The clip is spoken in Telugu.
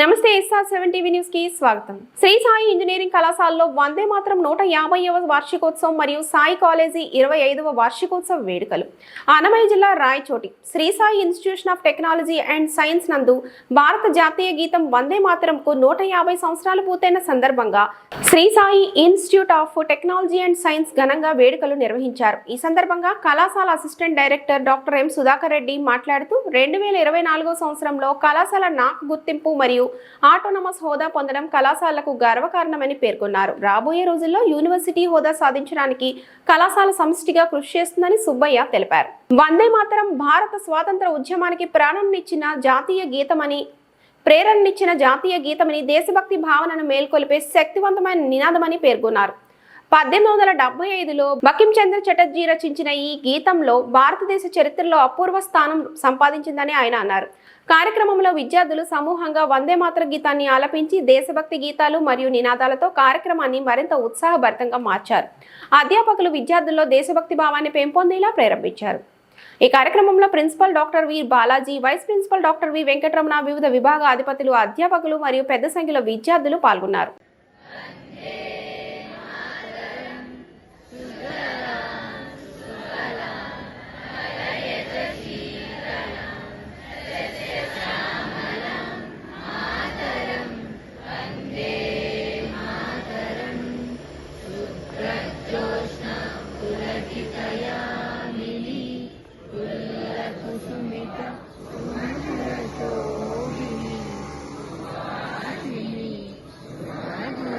నమస్తే ఎస్ఆర్ సెవెన్ టీవీ న్యూస్కి స్వాగతం. శ్రీ సాయి ఇంజనీరింగ్ కళాశాలలో వందే మాత్రం నూట యాభైవ వార్షికోత్సవం మరియు సాయి కాలేజీ ఇరవై ఐదవ వార్షికోత్సవ వేడుకలు. అన్నమయ్య జిల్లా Rayachoti Sri Sai institution of technology and science నందు భారత జాతీయ గీతం వందే మాత్రంకు నూట యాభై సంవత్సరాలు పూర్తయిన సందర్భంగా Sri Sai institute of technology and science ఘనంగా వేడుకలు నిర్వహించారు. ఈ సందర్భంగా కళాశాల assistant director doctor M Sudhakar Reddy మాట్లాడుతూ రెండు వేల ఇరవై నాలుగో సంవత్సరంలో కళాశాల నాకు గుర్తింపు మరియు ఆటోనమస్ హోదా పొందడం కళాశాలకు గర్వకారణమని పేర్కొన్నారు. రాబోయే రోజుల్లో యూనివర్సిటీ హోదా సాధించడానికి కళాశాల సమిష్టిగా కృషి చేస్తుందని సుబ్బయ్య తెలిపారు. వందే మాతరం భారత స్వాతంత్ర ఉద్యమానికి ప్రాణంనిచ్చిన జాతీయ గీతమని ప్రేరణనిచ్చిన జాతీయ గీతమని దేశభక్తి భావనను మేల్కొలిపే శక్తివంతమైన నినాదమని పేర్కొన్నారు. పద్దెనిమిది వందల డెబ్బై ఐదులో బకిం చంద్ర చటర్జీ రచించిన ఈ గీతంలో భారతదేశ చరిత్రలో అపూర్వ స్థానం సంపాదించిందని ఆయన అన్నారు. కార్యక్రమంలో విద్యార్థులు సమూహంగా వందే మాత్ర గీతాన్ని ఆలపించి దేశభక్తి గీతాలు మరియు నినాదాలతో కార్యక్రమాన్ని మరింత ఉత్సాహభరితంగా మార్చారు. అధ్యాపకులు విద్యార్థుల్లో దేశభక్తి భావాన్ని పెంపొందేలా ప్రేరేపించారు ఈ కార్యక్రమంలో principal doctor V Balaji vice principal doctor V Venkataramana వివిధ విభాగ అధిపతులు అధ్యాపకులు మరియు పెద్ద సంఖ్యలో విద్యార్థులు పాల్గొన్నారు.